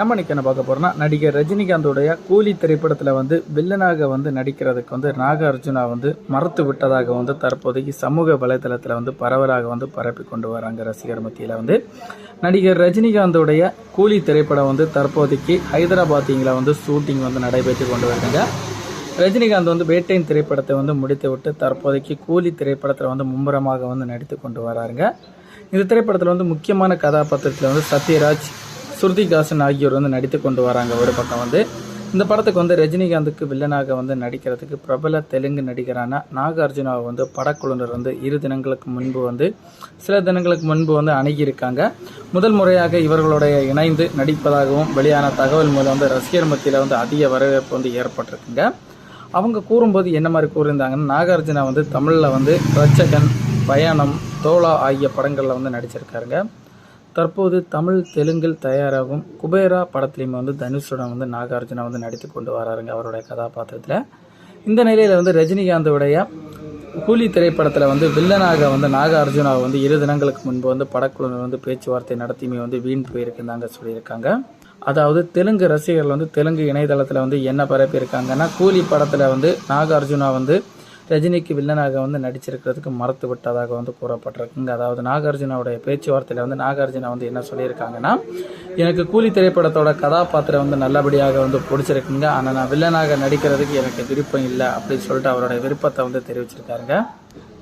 நம்ம இன்னைக்கு என்ன பார்க்க போகிறோம்னா நடிகர் ரஜினிகாந்தோடைய கூலி திரைப்படத்தில் வந்து வில்லனாக வந்து நடிக்கிறதுக்கு வந்து நாகார்ஜுனா வந்து மறுத்து விட்டதாக வந்து தற்போதைக்கு சமூக வலைதளத்தில் வந்து பரவலாக வந்து பரப்பி கொண்டு வராங்க ரசிகர் மத்தியில் வந்து. நடிகர் ரஜினிகாந்தோடைய கூலி திரைப்படம் வந்து தற்போதைக்கு ஹைதராபாத்திங்கில் வந்து ஷூட்டிங் வந்து நடைபெற்று கொண்டு வருதுங்க. ரஜினிகாந்த் வந்து வேட்டையின் திரைப்படத்தை வந்து முடித்து விட்டு தற்போதைக்கு கூலி திரைப்படத்தில் வந்து மும்முரமாக வந்து நடித்து கொண்டு வராருங்க. இந்த திரைப்படத்தில் வந்து முக்கியமான கதாபாத்திரத்தில் வந்து சத்யராஜ் ஸ்ருதிகாசன் ஆகியோர் வந்து நடித்து கொண்டு வராங்க. ஒரு பக்கம் வந்து இந்த படத்துக்கு வந்து ரஜினிகாந்துக்கு வில்லனாக வந்து நடிக்கிறதுக்கு பிரபல தெலுங்கு நடிகரான நாகார்ஜுனாவை வந்து படக்குழுவினர் வந்து இரு தினங்களுக்கு முன்பு வந்து சில தினங்களுக்கு முன்பு வந்து அணுகியிருக்காங்க. முதல் முறையாக இவர்களுடைய இணைந்து நடிப்பதாகவும் வெளியான தகவல் மூலம் வந்து ரசிகர் மத்தியில் வந்து அதிக வரவேற்பு வந்து ஏற்பட்டிருக்குங்க. அவங்க கூறும்போது என்ன மாதிரி கூறியிருந்தாங்கன்னா நாகார்ஜுனா வந்து தமிழில் வந்து ரச்சகன் பயணம் தோலா ஆகிய படங்களில் வந்து நடிச்சிருக்காருங்க. தற்போது தமிழ் தெலுங்கில் தயாராகும் குபேரா படத்துலையுமே வந்து தனுஷுடன் வந்து நாகார்ஜுனா வந்து நடித்து கொண்டு வராருங்க அவருடைய கதாபாத்திரத்தில். இந்த நிலையில் வந்து ரஜினிகாந்தோடைய கூலி திரைப்படத்தில் வந்து வில்லனாக வந்து நாகார்ஜுனா வந்து இரு தினங்களுக்கு முன்பு வந்து படக்குழுவினர் வந்து பேச்சுவார்த்தை நடத்தியுமே வந்து வீண் போயிருக்குந்தாங்க சொல்லியிருக்காங்க. அதாவது தெலுங்கு ரசிகர்கள் வந்து தெலுங்கு இணையதளத்தில் வந்து என்ன பரப்பியிருக்காங்கன்னா கூலி படத்தில் வந்து நாகார்ஜுனா வந்து ரஜினிக்கு வில்லனாக வந்து நடிச்சிருக்கிறதுக்கு மறுத்து விட்டதாக வந்து கூறப்பட்டிருக்குங்க. அதாவது நாகார்ஜுனாவுடைய பேச்சுவார்த்தையில் வந்து நாகார்ஜுனா வந்து என்ன சொல்லியிருக்காங்கன்னா எனக்கு கூலி திரைப்படத்தோட கதாபாத்திரம் வந்து நல்லபடியாக வந்து பிடிச்சிருக்குங்க. ஆனால் நான் வில்லனாக நடிக்கிறதுக்கு எனக்கு விருப்பம் இல்லை அப்படின்னு சொல்லிட்டு அவருடைய விருப்பத்தை வந்து தெரிவிச்சிருக்காருங்க.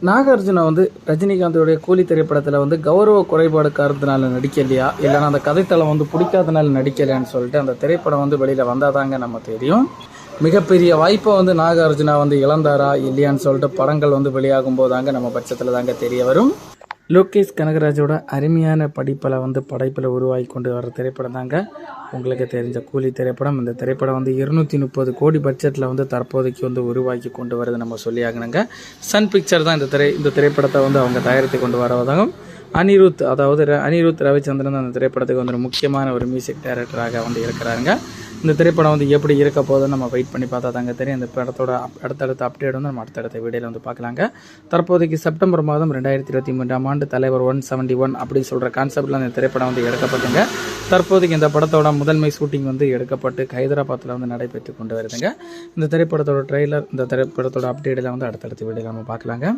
நாகார்ஜுனா வந்து ரஜினிகாந்தோடைய கூலி திரைப்படத்தில் வந்து கௌரவ குறைபாடு காரணத்தினால நடிக்கலையா? இல்லைன்னா அந்த கதைத்தளம் வந்து பிடிக்காதனால நடிக்கலையான்னு சொல்லிட்டு அந்த திரைப்படம் வந்து வெளியில் வந்தாதாங்க நம்ம தெரியும். மிகப்பெரிய வாய்ப்பை வந்து நாகார்ஜுனா வந்து இழந்தாரா இல்லையான்னு சொல்லிட்டு படங்கள் வந்து வெளியாகும் போதாங்க நம்ம பட்சத்தில் தாங்க தெரிய வரும். லோகேஷ் கனகராஜோட அருமையான படிப்பில் வந்து படைப்பில் உருவாகி கொண்டு வர திரைப்படம் தாங்க. உங்களுக்கு தெரிஞ்ச கூலி திரைப்படம். இந்த திரைப்படம் வந்து இருநூற்றி முப்பது கோடி பட்ஜெட்டில் வந்து தற்போதைக்கு வந்து உருவாக்கி கொண்டு வரது நம்ம சொல்லி ஆகணுங்க சன் பிக்சர் தான் இந்த திரை இந்த திரைப்படத்தை வந்து அவங்க தயாரித்து கொண்டு வரதாகவும் அனிருத் அதாவது ர- அனிருத் ரவிச்சந்திரன் அந்த திரைப்படத்துக்கு வந்து ஒரு முக்கியமான ஒரு மியூசிக் டைரக்டராக வந்து இருக்கிறாருங்க. இந்த திரைப்படம் வந்து எப்படி இருக்க போதுன்னு நம்ம வெயிட் பண்ணி பார்த்தா தாங்க தெரியும். இந்த படத்தோட அப்- அடுத்தடுத்த அப்டேட் வந்து நம்ம அடுத்தடுத்த வீடியோவில் வந்து பார்க்கலாங்க. தற்போதைக்கு செப்டம்பர் மாதம் ரெண்டாயிரத்தி இருபத்தி மூன்றாம் ஆண்டு தலைவர் ஒன் செவன்டி ஒன் அப்படின்னு சொல்கிற கான்செப்டில் அந்த திரைப்படம் வந்து எடுக்கப்பட்டுங்க தற்போதைக்கு இந்த படத்தோட முதன்மை ஷூட்டிங் வந்து எடுக்கப்பட்டு ஹைதராபாத்தில் வந்து நடைபெற்று கொண்டு வருதுங்க. இந்த திரைப்படத்தோட ட்ரெய்லர் இந்த திரைப்படத்தோட அப்டேட்டில் வந்து அடுத்தடுத்த வீடியோவில் நம்ம பார்க்கலாங்க.